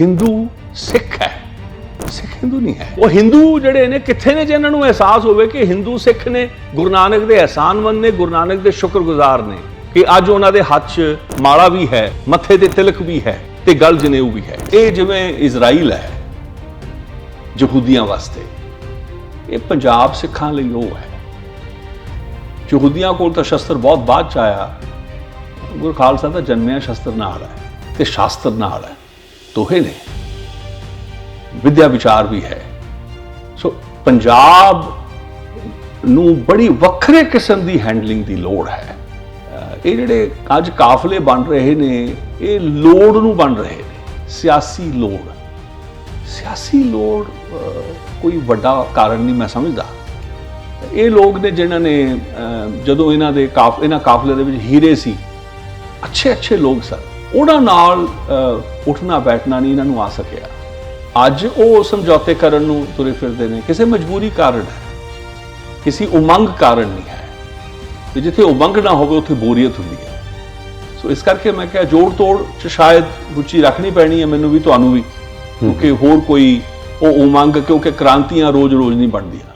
ਹਿੰਦੂ ਸਿੱਖ ਹੈ। ਸਿੱਖ ਹਿੰਦੂ ਨਹੀਂ ਹੈ। ਉਹ ਹਿੰਦੂ ਜਿਹੜੇ ਨੇ, ਕਿੱਥੇ ਨੇ ਜਿਨ੍ਹਾਂ ਨੂੰ ਅਹਿਸਾਸ ਹੋਵੇ ਕਿ ਹਿੰਦੂ ਸਿੱਖ ਨੇ, ਗੁਰੂ ਨਾਨਕ ਦੇ ਅਹਿਸਾਨਮੰਦ ਨੇ, ਗੁਰੂ ਨਾਨਕ ਦੇ ਸ਼ੁਕਰਗੁਜ਼ਾਰ ਨੇ ਕਿ ਅੱਜ ਉਹਨਾਂ ਦੇ ਹੱਥ 'ਚ ਮਾਲਾ ਵੀ ਹੈ, ਮੱਥੇ ਤੇ ਤਿਲਕ ਵੀ ਹੈ ਤੇ ਗਲ ਜਨੇਊ ਵੀ ਹੈ। ਇਹ ਜਿਵੇਂ ਇਜ਼ਰਾਈਲ ਹੈ, ਯਹੂਦੀਆਂ ਵਾਸਤੇ। ਇਹ ਪੰਜਾਬ ਸਿੱਖਾਂ ਲਈ ਉਹ ਹੈ। ਯਹੂਦੀਆਂ ਕੋਲ ਤਾਂ ਸ਼ਸਤਰ ਬਹੁਤ ਬਾਅਦ ਚ ਆਇਆ। ਗੁਰੂ ਖਾਲਸਾ ਦਾ ਜਨਮਿਆ ਸ਼ਸਤਰ ਨਾਲ ਹੈ ਤੇ ਸ਼ਾਸਤਰ ਨਾਲ ਹੈ। ਦੋਹੇ ਨੇ। ਵਿਦਿਆ ਵਿਚਾਰ ਵੀ ਹੈ। ਸੋ ਪੰਜਾਬ ਨੂੰ ਬੜੀ ਵੱਖਰੇ ਕਿਸਮ ਦੀ ਹੈਂਡਲਿੰਗ ਦੀ ਲੋੜ ਹੈ। ਇਹ ਜਿਹੜੇ ਅੱਜ ਕਾਫਲੇ ਬਣ ਰਹੇ ਨੇ, ਇਹ ਲੋੜ ਨੂੰ ਬਣ ਰਹੇ ਨੇ। ਸਿਆਸੀ ਲੋੜ। ਸਿਆਸੀ ਲੋੜ ਕੋਈ ਵੱਡਾ ਕਾਰਨ ਨਹੀਂ ਮੈਂ ਸਮਝਦਾ। ਇਹ ਲੋਕ ਨੇ ਜਿਨ੍ਹਾਂ ਨੇ ਜਦੋਂ ਇਹਨਾਂ ਦੇ ਕਾਫ, ਇਹਨਾਂ ਕਾਫਲੇ ਦੇ ਵਿੱਚ ਹੀਰੇ ਸੀ। ਅੱਛੇ ਅੱਛੇ ਲੋਕ ਸਨ। ਉਹਨਾਂ ਨਾਲ ਉੱਠਣਾ ਬੈਠਣਾ ਨਹੀਂ ਇਹਨਾਂ ਨੂੰ ਆ ਸਕਿਆ। ਅੱਜ ਉਹ ਸਮਝੌਤੇ ਕਰਨ ਨੂੰ ਤੁਰੇ ਫਿਰਦੇ ਨੇ। ਕਿਸੇ ਮਜਬੂਰੀ ਕਾਰਨ ਹੈ। ਕਿਸੇ ਉਮੰਗ ਕਾਰਨ ਨਹੀਂ ਹੈ। ਤੇ ਜਿੱਥੇ ਉਮੰਗ ਨਾ ਹੋਵੇ ਉੱਥੇ ਬੋਰੀਅਤ ਹੁੰਦੀ ਹੈ। ਸੋ ਇਸ ਕਰਕੇ ਮੈਂ ਕਿਹਾ ਜੋੜ ਤੋੜ ਚ ਸ਼ਾਇਦ ਰੁਚੀ ਰੱਖਣੀ ਪੈਣੀ ਹੈ ਮੈਨੂੰ ਵੀ ਤੁਹਾਨੂੰ ਵੀ। ਕਿਉਂਕਿ ਹੋਰ ਕੋਈ ਉਹ ਉਮੰਗ ਕਿਉਂਕਿ ਕ੍ਰਾਂਤੀਆਂ ਰੋਜ਼-ਰੋਜ਼ ਨਹੀਂ ਬਣਦੀਆਂ।